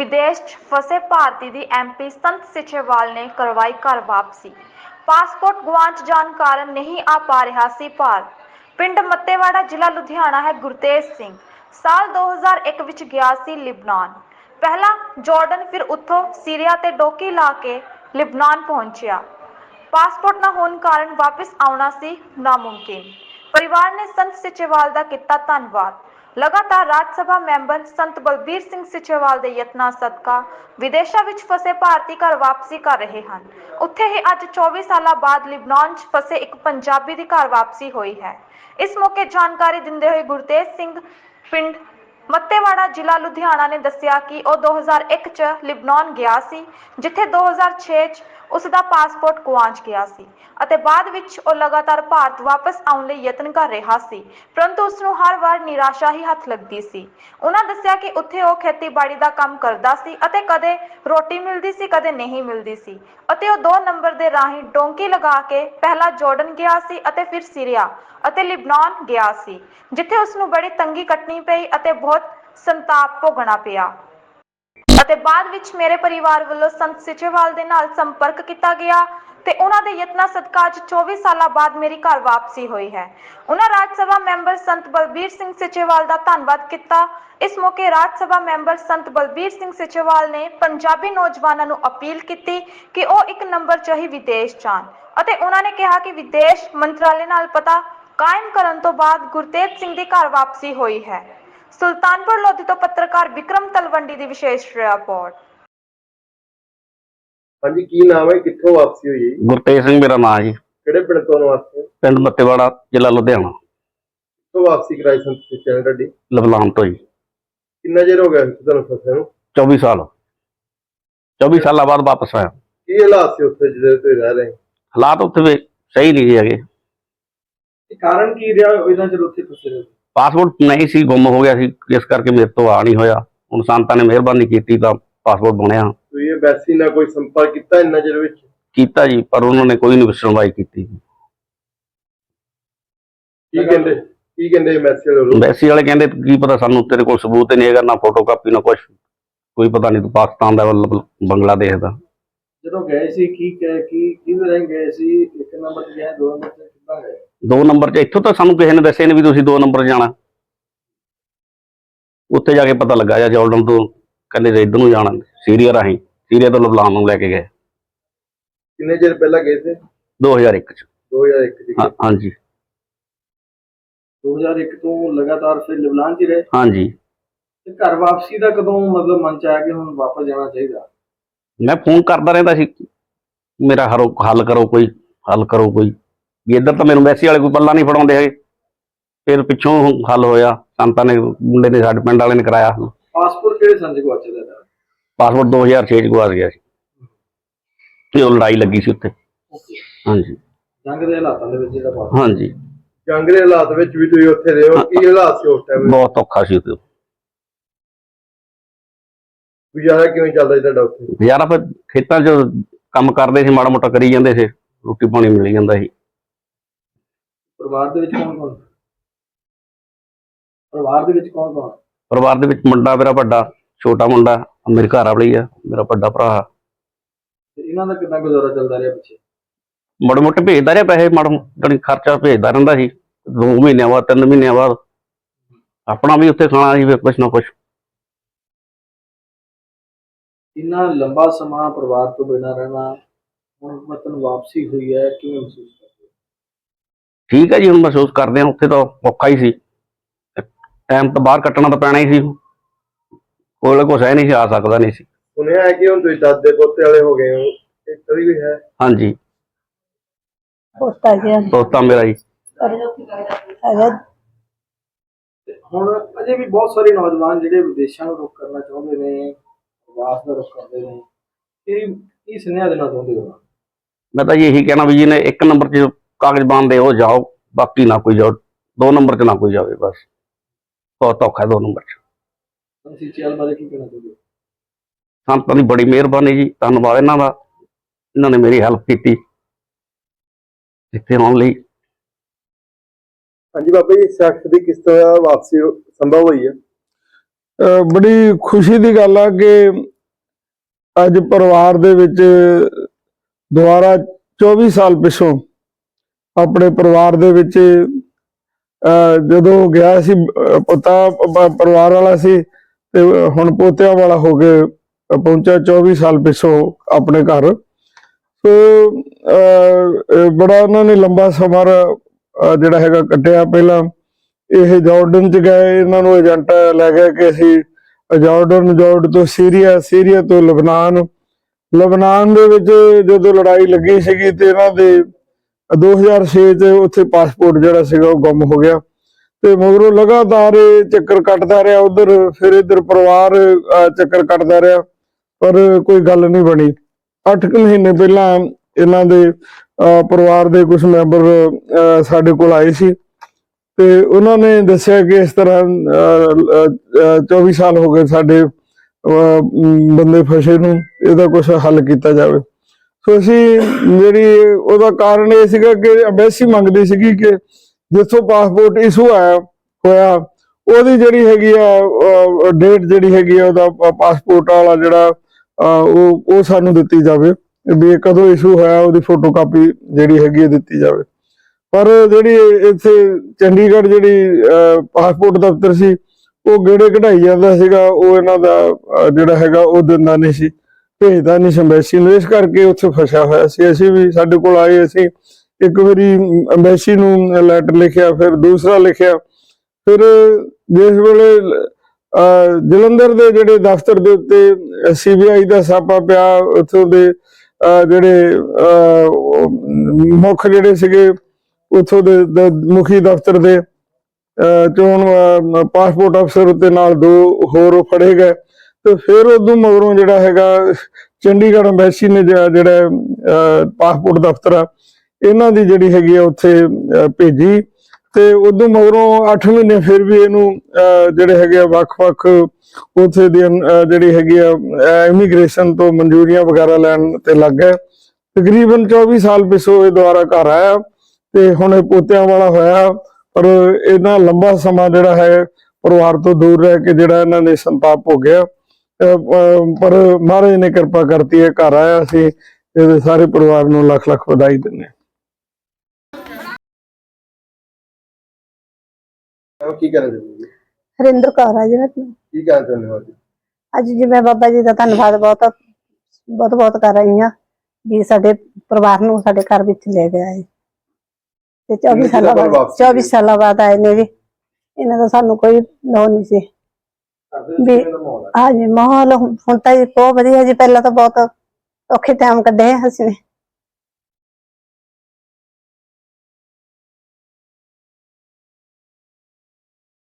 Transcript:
ਵਿਦੇਸ਼ 'ਚ ਫਸੇ ਭਾਰਤੀ ਦੀ ਐਮਪੀ ਸੰਤ ਸਿਚੇਵਾਲ ਨੇ ਕਰਵਾਈ ਘਰ ਵਾਪਸੀ। ਪਾਸਪੋਰਟ ਗੁਆਚ ਜਾਣ ਕਾਰਨ ਨਹੀਂ ਆ ਪਾ ਰਿਹਾ ਸੀ ਭਾਰਤ। ਪਿੰਡ ਮੱਤੇਵਾੜਾ, ਜ਼ਿਲ੍ਹਾ ਲੁਧਿਆਣਾ ਹੈ ਗੁਰਤੇਜ ਸਿੰਘ। ਸਾਲ 2001 ਵਿੱਚ ਗਿਆ ਸੀ ਲਿਬਨਾਨ। ਪਹਿਲਾਂ ਜਾਰਡਨ, ਫਿਰ ਉੱਥੋਂ ਸੀਰੀਆ ਤੇ ਡੋਕੀ ਲਾ ਕੇ ਲਿਬਨਾਨ ਪਹੁੰਚਿਆ। ਪਾਸਪੋਰਟ ਨਾ ਹੋਣ ਕਾਰਨ ਵਾਪਸ ਆਉਣਾ ਸੀ ਨਾਮੁਮਕਿਨ। ਪਰਿਵਾਰ ਨੇ ਸੰਤ ਸਿਚੇਵਾਲ ਦਾ ਕੀਤਾ ਧੰਨਵਾਦ। ਲਗਾਤਾਰ ਰਾਜ ਸਭਾ ਮੈਂਬਰ ਸੰਤ ਬਲਬੀਰ ਸਿੰਘ ਸਿਚੇਵਾਲ ਦੇ ਯਤਨਾਂ ਸਦਕਾ ਵਿਦੇਸ਼ਾਂ ਵਿੱਚ ਫਸੇ ਭਾਰਤੀ ਘਰ ਵਾਪਸੀ ਕਰ ਰਹੇ ਹਨ। ਉੱਥੇ ਹੀ ਅੱਜ 24 ਸਾਲਾਂ ਬਾਅਦ ਲਿਬਨਾਨ 'ਚ ਫਸੇ ਇੱਕ ਪੰਜਾਬੀ ਦੀ ਘਰ ਵਾਪਸੀ ਹੋਈ ਹੈ। ਇਸ ਮੌਕੇ ਜਾਣਕਾਰੀ ਦਿੰਦੇ ਹੋਏ ਗੁਰਤੇਜ ਸਿੰਘ ਪਿੰਡ ਮੱਤੇਵਾੜਾ ਜ਼ਿਲ੍ਹਾ ਲੁਧਿਆਣਾ ਨੇ ਦੱਸਿਆ ਕਿ ਉਹ 2001 ਚ ਲਿਬਨਾਨ ਗਿਆ ਸੀ, ਜਿੱਥੇ 2006 ਚ ਉਸ ਦਾ ਪਾਸਪੋਰਟ ਗੁਆਚ ਗਿਆ ਸੀ ਅਤੇ ਬਾਅਦ ਵਿੱਚ ਉਹ ਲਗਾਤਾਰ ਭਾਰਤ ਵਾਪਸ ਆਉਣ ਲਈ ਯਤਨ ਕਰ ਰਿਹਾ ਸੀ, ਪਰੰਤੂ ਉਸ ਨੂੰ ਹਰ ਵਾਰ ਨਿਰਾਸ਼ਾ ਹੀ ਹੱਥ ਲੱਗਦੀ ਸੀ। ਉਹਨਾਂ ਦੱਸਿਆ ਕਿ ਉੱਥੇ ਉਹ ਖੇਤੀਬਾੜੀ ਦਾ ਕੰਮ ਕਰਦਾ ਸੀ ਅਤੇ ਕਦੇ ਰੋਟੀ ਮਿਲਦੀ ਸੀ, ਕਦੇ ਨਹੀਂ ਮਿਲਦੀ ਸੀ ਅਤੇ ਉਹ ਦੋ ਨੰਬਰ ਦੇ ਰਾਹੀਂ ਡੋਂਕੀ ਲਗਾ ਕੇ ਪਹਿਲਾਂ ਜਾਰਡਨ ਗਿਆ ਸੀ ਅਤੇ ਫਿਰ ਸੀਰੀਆ ਅਤੇ ਲਿਬਨਾਨ ਗਿਆ ਸੀ, ਜਿੱਥੇ ਉਸ ਨੂੰ ਬੜੀ ਤੰਗੀ ਕੱਟਣੀ ਪਈ ਅਤੇ ਬਹੁਤ ਸੰਤਾਪ ਭੋਗਣਾ ਪਿਆ। ਅਤੇ ਬਾਅਦ ਵਿੱਚ ਮੇਰੇ ਪਰਿਵਾਰ ਵੱਲੋਂ ਸੰਤ ਸਿਚੇਵਾਲ ਦੇ ਨਾਲ ਸੰਪਰਕ ਕੀਤਾ ਗਿਆ ਤੇ ਉਹਨਾਂ ਦੇ ਯਤਨਾਂ ਸਦਕਾ ਅੱਜ 24 ਸਾਲਾਂ ਬਾਅਦ ਮੇਰੀ ਘਰ ਵਾਪਸੀ ਹੋਈ ਹੈ। ਉਹਨਾਂ ਰਾਜ ਸਭਾ ਮੈਂਬਰ ਸੰਤ ਬਲਬੀਰ ਸਿੰਘ ਸਿਚੇਵਾਲ ਦਾ ਧੰਨਵਾਦ ਕੀਤਾ। ਇਸ ਮੌਕੇ ਰਾਜ ਸਭਾ ਮੈਂਬਰ ਸੰਤ ਬਲਬੀਰ ਸਿੰਘ ਸਿਚੇਵਾਲ ਨੇ ਪੰਜਾਬੀ ਨੌਜਵਾਨਾਂ ਨੂੰ ਅਪੀਲ ਕੀਤੀ ਕਿ ਉਹ ਇੱਕ ਨੰਬਰ 'ਚ ਹੀ ਵਿਦੇਸ਼ ਜਾਣ ਅਤੇ ਉਹਨਾਂ ਨੇ ਕਿਹਾ ਕਿ ਵਿਦੇਸ਼ ਮੰਤਰਾਲੇ ਨਾਲ ਪਤਾ ਕਾਇਮ ਕਰਨ ਤੋਂ ਬਾਅਦ ਗੁਰਤੇਜ ਸਿੰਘ ਦੀ ਘਰ ਵਾਪਸੀ ਹੋਈ ਹੈ। ਸੁਲਤਾਨਪੁਰ ਲੋਧੀ ਤੋਂ ਪੱਤਰਕਾਰ ਵਿਕਰਮ ਤਲਵੰਡੀ ਦੀ ਵਿਸ਼ੇਸ਼ ਰਿਪੋਰਟ। ਹਾਂਜੀ ਕੀ ਨਾਮ ਹੈ? ਕਿੱਥੋਂ ਵਾਪਸੀ ਹੋਈ ਹੈ ਜੀ? ਗੁਰਤੇਜ ਸਿੰਘ ਮੇਰਾ ਨਾਮ ਜੀ। ਕਿਹੜੇ ਪਿੰਡ ਤੋਂ ਵਾਪਸੀ ਪਿੰਡ ਮੱਤੇਵਾੜਾ ਜ਼ਿਲ੍ਹਾ ਲੁਧਿਆਣਾ। ਕਿੱਥੋਂ ਵਾਪਸੀ ਕਰਾਈ ਸੰਤ ਸਿੱਚਿਆ ਤੁਹਾਡੀ? ਲਬਨਾਨ ਤੋਂ ਜੀ। ਕਿੰਨਾ ਚਿਰ ਹੋ ਗਿਆ ਸੀ ਤੁਹਾਨੂੰ ਫਸੇ ਨੂੰ? 24 ਸਾਲ। 24 ਸਾਲਾਂ ਬਾਅਦ ਵਾਪਸ ਆਇਆ। ਕੀ ਹਾਲਾਤ ਸੀ ਉੱਥੇ ਜਿਹੜੇ ਤੁਸੀਂ ਰਹਿ ਰਹੇ? ਹਾਲਾਤ ਉੱਥੇ ਵੀ ਸਹੀ ਨਹੀਂ ਜੀ ਹੈਗੇ। ਇਹ ਕਾਰਨ ਕੀ ਰਿਹਾ? ਇਹਨਾਂ ਚਿਰ ਉੱਥੇ ਫਸੇ ਰਹੇ ਪਾਸਪੋਰਟ ਨਹੀਂ ਸੀ ਗੁੰਮ ਹੋ ਗਿਆ ਸੀ ਇਸ ਕਰਕੇ ਮੇਰੇ ਤੋਂ ਆ ਨਹੀਂ ਹੋਇਆ। ਹੁਣ ਸੰਤਾਂ ਨੇ ਮਿਹਰਬਾਨੀ ਕੀਤੀ ਤਾਂ ਪਾਸਪੋਰਟ ਬਣਿਆ। ਤੁਸੀਂ ਐਮਬੈਸੀ ਨਾਲ ਕੋਈ ਸੰਪਰਕ ਕੀਤਾ ਇੰਨਾ ਚਿਰ ਵਿੱਚ? ਕੀਤਾ ਜੀ ਪਰ ਉਹਨਾਂ ਨੇ ਕੋਈ ਨਹੀਂ ਸੁਣਵਾਈ ਕੀਤੀ ਕੀ ਕਹਿੰਦੇ? ਕੀ ਕਹਿੰਦੇ ਐਮਬੈਸੀ ਵਾਲੇ ਐਮਬੈਸੀ ਵਾਲੇ ਕਹਿੰਦੇ ਕੀ ਪਤਾ ਸਾਨੂੰ ਤੇਰੇ ਕੋਲ ਸਬੂਤ ਨਹੀਂ ਹੈਗਾ ਨਾ ਫੋਟੋ ਕਾਪੀ ਨਾ ਕੁਝ ਕੋਈ ਪਤਾ ਨਹੀਂ ਤੂੰ ਪਾਕਿਸਤਾਨ ਦਾ ਬੰਗਲਾਦੇਸ਼ ਦਾ। ਜਦੋਂ ਗਏ ਸੀ ਕੀ ਕਹਿ ਕੀ ਰਹਿ ਗਏ ਸੀ? ਇੱਕ ਨੰਬਰ ਤੇ ਗਏ ਦੋ ਨੰਬਰ ਦੋ ਨੰਬਰ 'ਚ ਇੱਥੋਂ ਤਾਂ ਸਾਨੂੰ ਕਿਸੇ ਨੇ ਦੱਸਿਆ ਨਹੀਂ ਵੀ ਤੁਸੀਂ ਦੋ ਨੰਬਰ ਜਾਣਾ। ਉੱਥੇ ਜਾ ਕੇ ਪਤਾ ਲੱਗਾ ਜਾਂ ਜਾਰਡਨ ਤੋਂ ਕਹਿੰਦੇ ਜੇ ਇੱਧਰ ਨੂੰ ਜਾਣਾ ਸੀਰੀਆ ਰਾਹੀਂ ਸੀਰੀਆ ਤੋਂ ਲਬਨਾਨ ਨੂੰ ਲੈ ਕੇ ਗਏ। ਕਿੰਨੇ ਚਿਰ ਪਹਿਲਾਂ ਗਏ ਸੀ? 2001 'ਚ। 2001 ਚ ਹਾਂ- ਹਾਂਜੀ। 2001 ਤੋਂ ਲਗਾਤਾਰ ਫਿਰ ਲਿਬਨਾਨ 'ਚ ਹੀ ਰਹੇ? ਹਾਂਜੀ। ਤੇ ਘਰ ਵਾਪਸੀ ਦਾ ਕਦੋਂ ਮਤਲਬ ਮਨ ਚ ਆਇਆ ਕਿ ਹੁਣ ਵਾਪਸ ਜਾਣਾ ਚਾਹੀਦਾ? ਮੈਂ ਫੋਨ ਕਰਦਾ ਰਹਿੰਦਾ ਸੀ। ਮੇਰਾ ਹਰੋ ਹੱਲ ਕਰੋ ਕੋਈ ਹੱਲ ਕਰੋ ਕੋਈ। ਵੀ ਇੱਧਰ ਤਾਂ ਮੈਨੂੰ ਵੈਸੀ ਵਾਲੇ ਕੋਈ ਪੱਲਾ ਨਹੀਂ ਫੜਾਉਂਦੇ ਹੈਗੇ। ਫਿਰ ਪਿੱਛੋਂ ਹੱਲ ਹੋਇਆ ਸੰਤਾਂ ਨੇ ਮੁੰਡੇ ਨੇ ਸਾਡੇ ਪਿੰਡ ਵਾਲੇ ਨੇ ਕਰਾਇਆ। ਪਾਸਪੋਰਟ ਕਿਹੜੇ ਸੰਜ ਗਵਾਚੇ ਦਾ ਪਾਸਪੋਰਟ 2006 ਚ ਗਵਾਚ ਗਿਆ ਸੀ। ਤੇ ਉਹ ਲੜਾਈ ਲੱਗੀ ਸੀ ਉੱਥੇ। ਹਾਂਜੀ। ਜੰਗ ਦੇ ਹਾਲਾਤਾਂ ਦੇ ਵਿੱਚ ਜਿਹੜਾ ਪਾਸਪੋਰਟ ਹਾਂਜੀ। ਜੰਗ ਦੇ ਹਾਲਾਤ ਵਿੱਚ ਵੀ ਤੁਸੀਂ ਉੱਥੇ ਰਹੇ ਹੋ। ਕੀ ਹਾਲਾਤ ਸੀ ਉਸ ਟਾਈਮ ਬਹੁਤ ਔਖਾ ਸੀ ਉੱਥੇ। ਗੁਜ਼ਾਰਾ ਕਿਵੇਂ ਚੱਲਦਾ ਸੀ ਤੁਹਾਡਾ ਉੱਥੇ? ਯਾਰ ਆਪਾਂ ਖੇਤਾਂ 'ਚ ਕੰਮ ਕਰਦੇ ਸੀ ਮਾੜਾ ਮੋਟਾ ਕਰੀ ਜਾਂਦੇ ਸੀ। ਰੋਟੀ ਪਾਣੀ ਮਿਲ ਜਾਂਦਾ ਸੀ। ਪਰਿਵਾਰ ਦੇ ਵਿੱਚ ਕੌਣ ਕੌਣ? ਪਰਿਵਾਰ ਦੇ ਵਿੱਚ ਕੌਣ ਕੌਣ? ਪਰਿਵਾਰ ਦੇ ਵਿੱਚ ਮੁੰਡਾ ਮੇਰਾ ਵੱਡਾ ਛੋਟਾ ਮੁੰਡਾ ਮੇਰੇ ਘਰ ਵਾਲੀ ਆ ਮੇਰਾ ਵੱਡਾ ਭਰਾ। ਤੇ ਇਹਨਾਂ ਦਾ ਕਿੰਨਾ ਗੁਜ਼ਾਰਾ ਚੱਲਦਾ ਰਿਹਾ ਪਿੱਛੇ? ਮਾੜੇ ਮੋਟੇ ਭੇਜਦਾ ਰਿਹਾ ਪੈਸੇ ਮਾੜਾ ਮੋਟਾ ਖਰਚਾ ਭੇਜਦਾ ਰਹਿੰਦਾ ਸੀ। ਦੋ ਮਹੀਨਿਆਂ ਬਾਅਦ ਤਿੰਨ ਮਹੀਨਿਆਂ ਬਾਅਦ। ਆਪਣਾ ਵੀ ਉੱਥੇ ਖਾਣਾ ਸੀ ਫਿਰ ਕੁਛ ਨਾ ਕੁਛ। ਇੰਨਾ ਲੰਬਾ ਸਮਾਂ ਪਰਿਵਾਰ ਤੋਂ ਬਿਨਾਂ ਰਹਿਣਾ ਹੁਣ ਮਤਲਬ ਵਾਪਸੀ ਹੋਈ ਹੈ ਕਿਵੇਂ ਮਹਿਸੂਸ? ਠੀਕ ਹੈ ਜੀ ਹੁਣ ਮਹਿਸੂਸ ਕਰਦੇ ਆ ਉੱਥੇ ਤਾਂ ਔਖਾ ਹੀ ਸੀ। ਟਾਈਮ ਤਾਂ ਬਾਹਰ ਕੱਟਣਾ ਤਾਂ ਪੈਣਾ ਹੀ ਸੀ। ਕੋਲ ਕੁਛ ਹੈ ਨਹੀਂ ਸੀ ਆ ਸਕਦਾ ਨਹੀਂ ਸੀ। ਸੁਣਿਆ ਹੈ ਕਿ ਹੁਣ ਤੁਸੀਂ ਦਾਦੇ ਪੋਤੇ ਵਾਲੇ ਹੋ ਗਏ ਹੋ ਇਹ ਕਦੀ ਵੀ ਹੈ? ਹਾਂਜੀ। ਪੋਤਾ ਗਿਆ ਦੋਸਤਾਂ ਮੇਰਾ ਜੀ। ਹੈਗਾ। ਹੁਣ ਅਜੇ ਵੀ ਬਹੁਤ ਸਾਰੇ ਨੌਜਵਾਨ ਜਿਹੜੇ ਵਿਦੇਸ਼ਾਂ ਨੂੰ ਰੁਕ ਕਰਨਾ ਚਾਹੁੰਦੇ ਨੇ ਪ੍ਰਵਾਸ ਦਾ ਰੁਕ ਕਰਦੇ ਨੇ ਕੀ ਕੀ ਸੁਨੇਹਾ ਦੇਣਾ ਚਾਹੁੰਦੇ ਹੋ? ਮੈਂ ਤਾਂ ਜੀ ਇਹੀ ਕਹਿਣਾ ਵੀ ਜਿਹਨੇ ਇੱਕ ਨੰਬਰ 'ਚ ਕਾਗਜ਼ ਬਣਦੇ ਉਹ ਜਾਓ ਬਾਕੀ ਨਾ ਕੋਈ ਜਾਓ ਦੋ ਨੰਬਰ 'ਚ ਨਾ ਕੋਈ ਜਾਵੇ ਬਸ। ਬਹੁਤ ਔਖਾ ਦੋ ਨੰਬਰ 'ਚ। ਤੁਸੀਂ ਚੈਲ ਬਾਰੇ ਕੀ ਕਹਿਣਾ ਚਾਹੁੰਦੇ ਹੋ? ਸੰਤਾਂ ਦੀ ਬੜੀ ਮਿਹਰਬਾਨੀ ਜੀ ਧੰਨਵਾਦ ਇਹਨਾਂ ਦਾ ਇਹਨਾਂ ਨੇ ਮੇਰੀ ਹੈਲਪ ਕੀਤੀ। ਇੱਥੇ ਆਉਣ ਲਈ। ਹਾਂਜੀ ਬਾਬਾ ਜੀ ਸ਼ਖਸ ਦੀ ਕਿਸ ਤਰ੍ਹਾਂ ਵਾਪਸੀ ਸੰਭਵ ਹੋਈ ਹੈ। ਬੜੀ ਖੁਸ਼ੀ ਦੀ ਗੱਲ ਆ ਕਿ ਅੱਜ ਪਰਿਵਾਰ ਦੇ ਵਿੱਚ ਦੁਬਾਰਾ 24 ਸਾਲ ਪਿਛੋਂ ਆਪਣੇ ਪਰਿਵਾਰ ਦੇ ਵਿੱਚ ਜਦੋਂ ਗਿਆ ਸੀ ਪੋਤਾ ਪਰਿਵਾਰ ਵਾਲਾ ਸੀ, ਤੇ ਹੁਣ ਪੋਤਿਆਂ ਵਾਲਾ ਹੋ ਕੇ ਪਹੁੰਚਿਆ 24 ਸਾਲ ਪਿਛੋਂ ਆਪਣੇ ਘਰ। ਸੋ ਬੜਾ ਉਹਨਾਂ ਨੇ ਲੰਬਾ ਸਮਾਂ ਜਿਹੜਾ ਹੈਗਾ ਕੱਟਿਆ ਪਹਿਲਾਂ। ਇਹ ਜਾਰਡਨ ਚ ਗਏ, ਇਹਨਾਂ ਨੂੰ ਏਜੰਟ ਲੈ ਗਿਆ ਕਿ ਅਸੀਂ ਜਾਰਡਨ, ਜਾਰਡ ਤੋਂ ਸੀਰੀਆ ਸੀਰੀਆ ਤੋਂ ਲਬਨਾਨ। ਲਬਨਾਨ ਦੇ ਵਿੱਚ ਜਦੋਂ ਲੜਾਈ ਲੱਗੀ ਸੀਗੀ ਤੇ ਇਹਨਾਂ ਦੇ 2006 ਚ ਉੱਥੇ ਪਾਸਪੋਰਟ ਜਿਹੜਾ ਸੀਗਾ ਉਹ ਗੁੰਮ ਹੋ ਗਿਆ। ਤੇ ਮਗਰੋਂ ਲਗਾਤਾਰ ਇਹ ਚੱਕਰ ਕੱਟਦਾ ਰਿਹਾ ਉਧਰ ਫਿਰ ਇਧਰ ਪਰਿਵਾਰ ਚੱਕਰ ਕੱਟਦਾ ਰਿਹਾ ਪਰ ਕੋਈ ਗੱਲ ਨਹੀਂ ਬਣੀ। 8 ਮਹੀਨੇ ਪਹਿਲਾਂ ਇਹਨਾਂ ਦੇ ਅਹ, ਪਰਿਵਾਰ ਦੇ ਕੁਝ ਮੈਂਬਰ ਸਾਡੇ ਕੋਲ ਆਏ ਸੀ। ਤੇ ਉਹਨਾਂ ਨੇ ਦੱਸਿਆ ਕਿ ਇਸ ਤਰ੍ਹਾਂ ਅਹ, ਅਹ, 24 ਸਾਲ ਹੋ ਗਏ ਸਾਡੇ ਬੰਦੇ ਫਸੇ ਨੂੰ ਇਹਦਾ ਕੁਝ ਹੱਲ ਕੀਤਾ ਜਾਵੇ। ਸੋ ਅਸੀਂ ਜਿਹੜੀ ਉਹਦਾ ਕਾਰਨ ਇਹ ਸੀਗਾ ਕਿ ਐਮਬੈਸੀ ਮੰਗਦੀ ਸੀਗੀ ਕਿ ਜਿੱਥੋਂ ਪਾਸਪੋਰਟ ਇਸ਼ੂ ਆਇਆ, ਹੋਇਆ, ਉਹਦੀ ਜਿਹੜੀ ਹੈਗੀ ਆ ਡੇਟ ਜਿਹੜੀ ਹੈਗੀ ਆ, ਉਹਦਾ ਪਾਸਪੋਰਟ ਵਾਲਾ ਜਿਹੜਾ ਉਹ ਉਹ ਸਾਨੂੰ ਦਿੱਤੀ ਜਾਵੇ, ਵੀ ਕਦੋਂ ਇਸ਼ੂ ਹੋਇਆ, ਉਹਦੀ ਫੋਟੋਕਾਪੀ ਜਿਹੜੀ ਹੈਗੀ ਹੈ ਦਿੱਤੀ ਜਾਵੇ। ਪਰ ਜਿਹੜੀ ਇੱਥੇ ਚੰਡੀਗੜ੍ਹ ਜਿਹੜੀ ਪਾਸਪੋਰਟ ਦਫ਼ਤਰ ਸੀ, ਉਹ ਗੇੜੇ ਕਢਾਈ ਜਾਂਦਾ ਸੀਗਾ, ਉਹ ਇਹਨਾਂ ਦਾ ਜਿਹੜਾ ਹੈਗਾ, ਉਹ ਦਿੰਦਾ ਨਹੀਂ ਸੀ। ਭੇਜਦਾ ਨਹੀਂ ਸੀ ਅੰਬੈਸੀ ਨੂੰ। ਇਸ ਕਰਕੇ ਉੱਥੇ ਫਸਿਆ ਹੋਇਆ ਸੀ। ਅਸੀਂ ਵੀ ਸਾਡੇ ਕੋਲ ਆਏ, ਅਸੀਂ ਇੱਕ ਵਾਰੀ ਅੰਬੈਸੀ ਨੂੰ ਲੈਟਰ ਲਿਖਿਆ, ਫਿਰ ਦੂਸਰਾ ਲਿਖਿਆ। ਫਿਰ ਜਿਸ ਵੇਲੇ ਜਲੰਧਰ ਦੇ ਜਿਹੜੇ ਦਫ਼ਤਰ ਦੇ ਉੱਤੇ ਸੀਬੀਆਈ ਦਾ ਸਾਪਾ ਪਿਆ, ਉੱਥੋਂ ਦੇ ਜਿਹੜੇ ਮੁੱਖ ਜਿਹੜੇ ਸੀਗੇ, ਉੱਥੋਂ ਦੇ ਮੁਖੀ ਦਫ਼ਤਰ ਦੇ ਚੋਣ ਪਾਸਪੋਰਟ ਅਫਸਰ ਉੱਤੇ ਨਾਲ ਦੋ ਹੋਰ ਫੜੇ ਗਏ। ਤੇ ਫਿਰ ਉਦੋਂ ਮਗਰੋਂ ਜਿਹੜਾ ਹੈਗਾ ਚੰਡੀਗੜ੍ਹ ਐਮਬੈਸੀ ਨੇ ਜਿਹੜਾ ਪਾਸਪੋਰਟ ਦਫ਼ਤਰ ਆ ਇਹਨਾਂ ਦੀ ਜਿਹੜੀ ਹੈਗੀ ਆ ਉੱਥੇ ਭੇਜੀ। ਤੇ ਉਦੋਂ ਮਗਰੋਂ 8 ਮਹੀਨੇ ਫਿਰ ਵੀ ਇਹਨੂੰ ਜਿਹੜੇ ਹੈਗੇ ਆ ਵੱਖ-ਵੱਖ ਉੱਥੇ ਦੀ ਜਿਹੜੀ ਹੈਗੀ ਆ ਇਮੀਗ੍ਰੇਸ਼ਨ ਤੋਂ ਮਨਜ਼ੂਰੀਆਂ ਵਗੈਰਾ ਲੈਣ ਤੇ ਲੱਗ ਗਏ। ਤਕਰੀਬਨ 24 ਸਾਲ ਪਿਛੋਂ ਇਹ ਦੁਆਰਾ ਘਰ ਆਇਆ ਤੇ ਹੁਣ ਇਹ ਪੋਤਿਆਂ ਵਾਲਾ ਹੋਇਆ। ਪਰ ਇਹਨਾਂ ਲੰਬਾ ਸਮਾਂ ਜਿਹੜਾ ਹੈ ਪਰਿਵਾਰ ਤੋਂ ਦੂਰ ਰਹਿ ਕੇ ਜਿਹੜਾ ਇਹਨਾਂ ਨੇ ਸੰਤਾਪ ਭੋਗਿਆ। ਅਹ, ਪਰ ਮਹਾਰਾਜ ਨੇ ਕਿਰਪਾ ਕਰਤੀ ਹੈ ਘਰ ਆਇਆ ਸੀ ਇਹਦੇ ਸਾਰੇ ਪਰਿਵਾਰ ਨੂੰ ਲੱਖ ਲੱਖ ਵਧਾਈ ਦਿੰਦੇ ਹਾਂ। ਕੀ ਕਹਿਣਾ ਚਾਹੁੰਦੇ ਜੀ? ਹਰਿੰਦਰ ਕੌਰ ਆ ਜੀ ਮੈਂ। ਕੀ ਕਹਿਣਾ ਚਾਹੁੰਦੇ ਹੋ ਅੱਜ ਅੱਜ ਜੀ ਮੈਂ ਬਾਬਾ ਜੀ ਦਾ ਧੰਨਵਾਦ ਬਹੁਤ ਬਹੁਤ ਬਹੁਤ ਕਰ ਰਹੀ ਹਾਂ ਵੀ ਸਾਡੇ ਪਰਿਵਾਰ ਨੂੰ ਸਾਡੇ ਘਰ ਵਿੱਚ ਲੈ ਕੇ ਆਏ। ਤੇ 24 ਕਿੰਨੇ ਸਾਲਾਂ ਦਿਨਾਂ ਬਾਅਦ ਬਾਅਦ ਵਾਪਸੀ 24 ਸਾਲਾਂ ਬਾਅਦ ਆਏ ਨੇ ਜੀ। ਇਹਨਾਂ ਦਾ ਸਾਨੂੰ ਕੋਈ ਨੋ ਨਹੀਂ ਸੀ। ਵੀ- ਹਾਂਜੀ ਮਾਹੌਲ ਹੁਣ ਤਾਂ ਜੀ ਬਹੁਤ ਵਧੀਆ ਜੀ ਪਹਿਲਾਂ ਤਾਂ ਬਹੁਤ ਔਖੇ ਟਾਈਮ ਕੱਢੇ ਅਸੀਂ ਨੇ